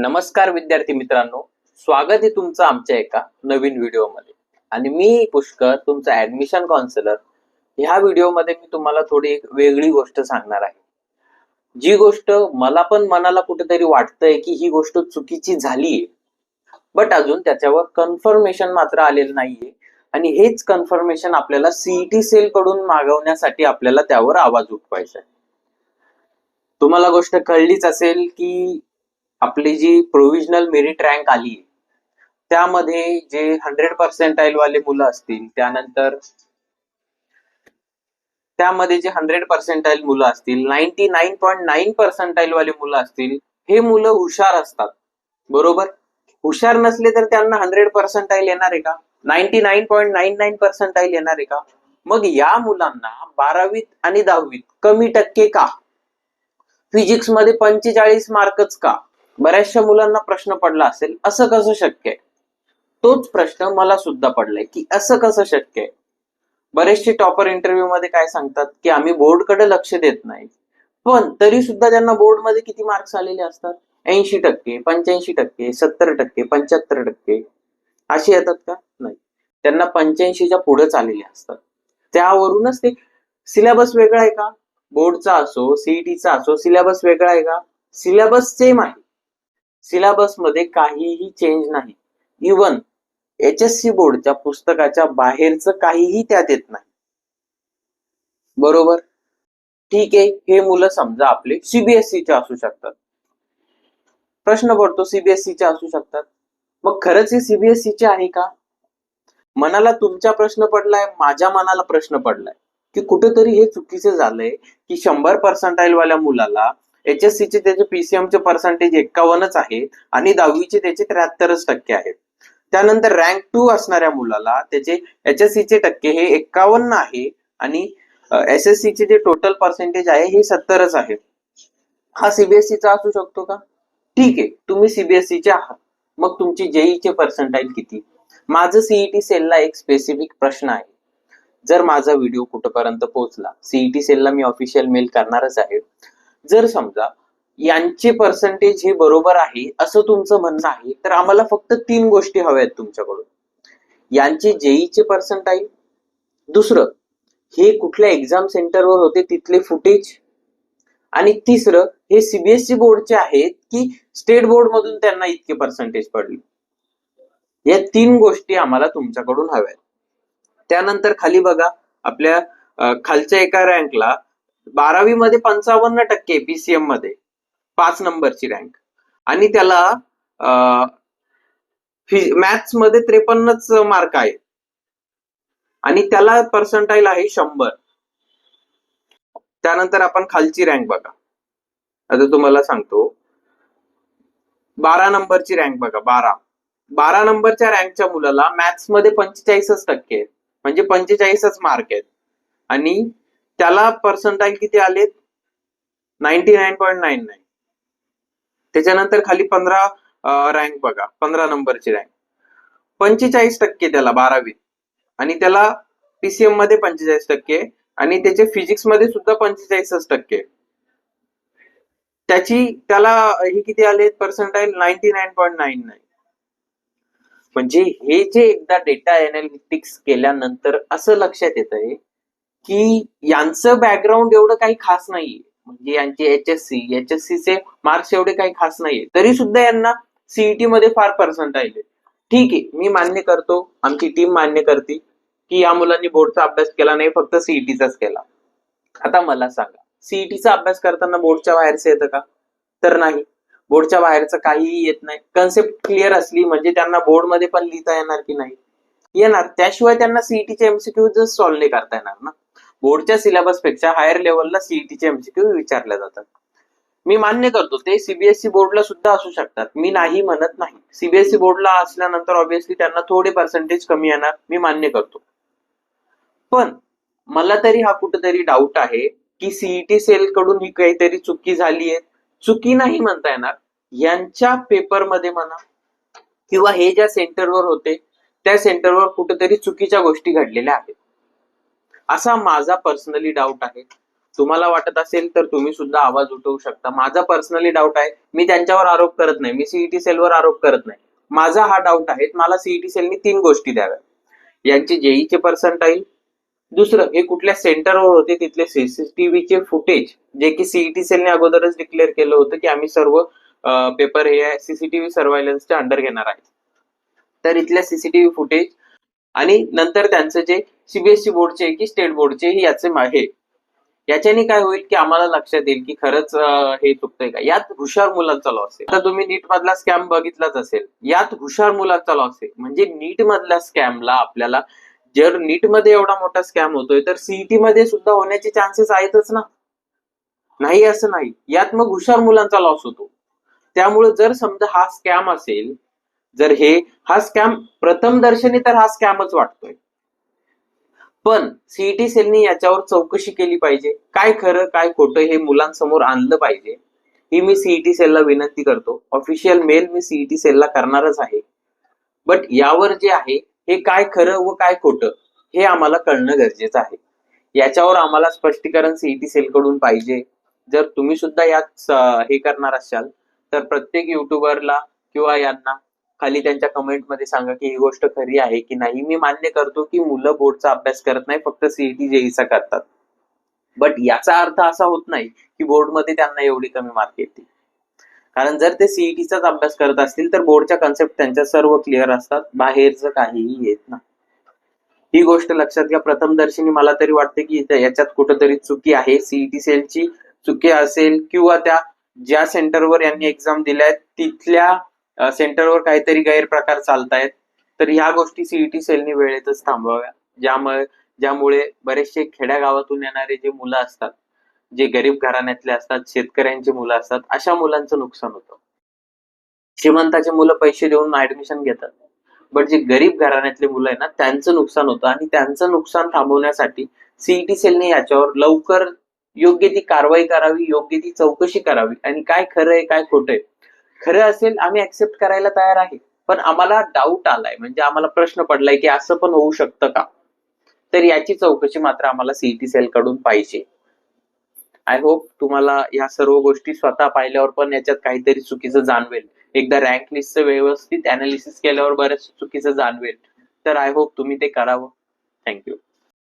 नमस्कार विद्यार्थी मित्रांनो. स्वागत आहे तुमचं आमच्या एका नवीन व्हिडिओमध्ये. आणि मी पुष्कर तुमचा ऍडमिशन काउन्सिलर ह्या व्हिडिओमध्ये मी तुम्हाला थोडी एक वेगळी गोष्ट सांगणार आहे. जी गोष्ट मला पण मनाला कुठेतरी वाटतंय की ही गोष्ट चुकीची झालीये. बट अजून त्याच्यावर कन्फर्मेशन मात्र आलेलं नाहीये. आणि हेच कन्फर्मेशन आपल्याला सीईटी सेल कडून मागवण्यासाठी आपल्याला त्यावर आवाज उठवायचा आहे. तुम्हाला गोष्ट कळलीच असेल की आपली जी प्रोव्हिजनल मेरिट रँक आली त्यामध्ये जे हंड्रेड पर्सेंटाईल वाले मुलं असतील त्यानंतर त्यामध्ये जे हंड्रेड पर्सेंटाईल मुलं असतील ninety nine point nine percentile वाले मुलं असतील हे मुलं हुशार असतात. बरोबर? हुशार नसले तर त्यांना हंड्रेड पर्सेंटाईल येणार आहे का? Ninety nine point nine nine percentile येणार आहे का? मग या मुलांना बारावीत आणि दहावीत कमी टक्के का? फिजिक्समध्ये पंचेचाळीस मार्कच का? बऱ्याचशा मुलांना प्रश्न पडला असेल असं कसं शक्य आहे? तोच प्रश्न मला सुद्धा पडलाय की असं कसं शक्य आहे? बरेचसे टॉपर इंटरव्ह्यू मध्ये काय सांगतात की आम्ही बोर्डकडे लक्ष देत नाही. पण तरी सुद्धा त्यांना बोर्डमध्ये किती मार्क्स आलेले असतात? ऐंशी टक्के पंच्याऐंशी टक्के सत्तर टक्के पंच्याहत्तर टक्के. असे येतात का? नाही. त्यांना पंच्याऐंशीच्या पुढेच आलेले असतात. त्यावरूनच ते सिलेबस वेगळा आहे का? बोर्डचा असो सीईटीचा असो सिलेबस वेगळा आहे का? सिलेबस सेम आहे. सिलेबसमध्ये काहीही चेंज नाही. इवन एच एस सी बोर्डच्या पुस्तकाच्या बाहेरचं काहीही त्यात येत नाही. बरोबर? ठीक आहे हे मुलं समजा आपले सीबीएसईचे असू शकतात. प्रश्न पडतो सीबीएसईचे असू शकतात. मग खरंच हे सीबीएसईचे आहे का? मनाला तुमचा प्रश्न पडलाय माझ्या मनाला प्रश्न पडलाय. की कुठेतरी हे चुकीचं झालंय की शंभर पर्सेंटाईल वाल्या मुलाला एच एस चे त्याचे पीसीएम चे पर्सेंटेज एक्कावन्नच आहे आणि दहावीचे त्याचे त्र्याहत्तरच टक्के आहेत. त्यानंतर रँक टू असणाऱ्या मुलाला त्याचे एच एस चे टक्के हे एक्कावन्न आहे आणि एस एस चे जे टोटल पर्सेंटेज आहे हे सत्तरच आहे. हा सीबीएसईचा असू शकतो का? ठीक आहे तुम्ही सीबीएसईचे आहात. मग तुमची जेईचे पर्सेंटाईल किती? माझं सीईटी सेलला एक स्पेसिफिक प्रश्न आहे. जर माझा व्हिडिओ कुठपर्यंत पोहोचला सीईटी सेलला मी ऑफिशियल मेल करणारच आहे. जर समजा यांचे पर्सेंटेज हे बरोबर आहे असं तुमचं म्हणणं आहे तर आम्हाला फक्त तीन गोष्टी हव्या आहेत तुमच्याकडून. यांचे जेईचे पर्सेंटाईल दुसरं हे कुठल्या एक्झाम सेंटरवर होते तिथले फुटेज आणि तिसरं हे सीबीएसई बोर्डचे आहेत की स्टेट बोर्ड मधून त्यांना इतके पर्सेंटेज पडले. या तीन गोष्टी आम्हाला तुमच्याकडून हव्या आहेत. त्यानंतर खाली बघा आपल्या खालच्या एका रँकला बारावी मध्ये पंचावन्न टक्के बीसीएममध्ये. पाच नंबरची रँक आणि त्याला मॅथ्समध्ये त्रेपन्नच मार्क आहे. आणि त्याला पर्सेंटाईल आहे शंभर. त्यानंतर आपण खालची रँक बघा. आता तुम्हाला सांगतो. बारा नंबरची रँक बघा बारा. बारा नंबरच्या रँकच्या मुलाला मॅथ्समध्ये पंचेचाळीसच टक्के आहेत. म्हणजे पंचेचाळीसच मार्क आहेत. आणि त्याला पर्सेंटाईल किती आलेत? Ninety nine point nine nine त्याच्यानंतर खाली पंधरा रँक बघा. पंधरा नंबरची रँक पंचेचाळीस टक्के त्याला बारावीत आणि त्याला पीसीएममध्ये पंचेचाळीस टक्के. आणि त्याचे फिजिक्समध्ये सुद्धा पंचेचाळीसच टक्के. त्याची त्याला हे किती आले percentile ninety nine point nine nine म्हणजे हे जे एकदा डेटा अनालिटिक्स केल्यानंतर असं लक्षात येत आहे की यांचं बॅकग्राऊंड एवढं काही खास नाहीये. म्हणजे यांचे H S C H S चे मार्क्स एवढे काही खास नाहीये. तरी सुद्धा यांना सीईटी मध्ये फार पर्सेंट आहे. ठीक आहे मी मान्य करतो आमची टीम मान्य करते की या मुलांनी बोर्डचा अभ्यास केला नाही फक्त सीईटीचाच केला. आता मला सांगा सीईटीचा अभ्यास करताना बोर्डच्या बाहेरचं येतं का? तर नाही. बोर्डच्या बाहेरचं काहीही येत नाही. कन्सेप्ट क्लिअर असली म्हणजे त्यांना बोर्डमध्ये पण लिहिता येणार की नाही? येणार. त्याशिवाय त्यांना सीईटीचे एमसीक्यू सॉल्व्ह नाही करता येणार ना. बोर्डच्या सिलेबसपेक्षा हायर लेवलला सीईटीचे एमसीक्यू विचारल्या जातात. मी मान्य करतो ते सीबीएसई बोर्डला सुद्धा असू शकतात. मी नाही म्हणत नाही. सीबीएसई बोर्डला असल्यानंतर ऑब्विसली त्यांना थोडे पर्सेंटेज कमी येणार मी मान्य करतो. पण मला तरी हा कुठेतरी डाऊट आहे की सीईटी सेल कडून ही काहीतरी चुकी झाली आहे चुकी नाही म्हणता येणार. यांच्या पेपरमध्ये म्हणा किंवा हे ज्या सेंटरवर होते त्या सेंटरवर कुठेतरी चुकीच्या गोष्टी घडलेल्या आहेत. असा माझा पर्सनली डाऊट आहे. तुम्हाला वाटत असेल तर तुम्ही सुद्धा आवाज उठवू शकता. माझा पर्सनली डाऊट आहे मी त्यांच्यावर आरोप करत नाही. मी सीईटी सेलवर आरोप करत नाही. माझा हा डाऊट आहे मला सीईटी सेलनी तीन गोष्टी द्याव्या यांचे जेईचे पर्सेंटाईल दुसरं हे कुठल्या सेंटरवर होते तिथले सीसीटीव्हीचे फुटेज जे की सीईटी सेलने अगोदरच डिक्लेअर केलं होतं की आम्ही सर्व पेपर हे सीसीटीव्ही सर्वायलन्सच्या अंडर घेणार आहे तर इथल्या सीसीटीव्ही फुटेज आणि नंतर त्यांचं जे सीबीएसई बोर्डचे की स्टेट बोर्डचे ही याचे आहे याच्याने काय होईल की आम्हाला लक्षात येईल की खरंच हे चुकतंय का? यात हुशार मुलांचा लॉस आहे. आता तुम्ही नीट मधला स्कॅम बघितलाच असेल. यात हुशार मुलांचा लॉस आहे. म्हणजे नीट मधल्या स्कॅमला आपल्याला जर नीटमध्ये एवढा मोठा स्कॅम होतोय तर सीईटी मध्ये सुद्धा होण्याचे चान्सेस आहेतच ना? नाही असं नाही. यात मग हुशार मुलांचा लॉस होतो. त्यामुळे जर समजा हा स्कॅम असेल जर हे हा स्कॅम प्रथम दर्शनी तर हा स्कॅमच वाटतोय. पण सीईटी सेलनी याच्यावर चौकशी केली पाहिजे. काय खरं काय खोटं हे मुलांसमोर आणलं पाहिजे. ही मी सीईटी सेलला विनंती करतो. ऑफिशियल मेल मी सीईटी सेलला करणारच आहे. बट यावर जे आहे हे काय खरं व काय खोटं हे आम्हाला कळणं गरजेचं आहे. याच्यावर आम्हाला स्पष्टीकरण सीईटी सेल कडून पाहिजे. जर तुम्ही सुद्धा यात हे करणार असाल तर प्रत्येक युट्यूबरला किंवा यांना खाली त्यांच्या कमेंटमध्ये सांगा की ही गोष्ट खरी आहे की नाही. मी मान्य करतो की मुलं बोर्डचा अभ्यास करत नाही फक्त सीईटी जेईचा करतात. बट याचा अर्थ असा होत नाही की बोर्डमध्ये त्यांना एवढी कमी मार्क येतील. कारण जर ते सीईटीचाच अभ्यास करत असतील तर बोर्डच्या कन्सेप्ट त्यांच्या सर्व क्लिअर असतात. बाहेरचं काहीही येत नाही. ही गोष्ट लक्षात घ्या. प्रथम दर्शनी मला तरी वाटते की याच्यात कुठंतरी चुकी आहे. सीईटी सेलची चुकी असेल किंवा त्या ज्या सेंटरवर यांनी एक्झाम दिल्या तिथल्या सेंटरवर काहीतरी गैरप्रकार चालतायत तर ह्या गोष्टी सीईटी सेलनी वेळेतच थांबवाव्या. ज्यामुळे ज्यामुळे बरेचसे खेड्यागावातून येणारे जे मुलं असतात जे गरीब घराण्यातले असतात शेतकऱ्यांची मुलं असतात अशा मुलांचं नुकसान होतं. श्रीमंताचे मुलं पैसे देऊन ऍडमिशन घेतात. बट जे गरीब घराण्यातले मुलं आहे ना त्यांचं नुकसान होतं आणि त्यांचं नुकसान थांबवण्यासाठी सीईटी सेलने याच्यावर लवकर योग्य ती कारवाई करावी योग्य ती चौकशी करावी. आणि काय खरं आहे काय खोटं आहे खरं असेल आम्ही ऍक्सेप्ट करायला तयार आहे. पण आम्हाला डाऊट आलाय. म्हणजे आम्हाला प्रश्न पडलाय की असं पण होऊ शकतं का? तर याची चौकशी मात्र आम्हाला सीईटी सेल कडून पाहिजे. आय होप तुम्हाला या सर्व गोष्टी स्वतः पाहिल्यावर पण याच्यात काहीतरी चुकीचं जाणवेल. एकदा रँक लिस्टचं व्यवस्थित अनालिसिस केल्यावर बऱ्याच चुकीचं जाणवेल. तर आय होप तुम्ही ते करावं. थँक्यू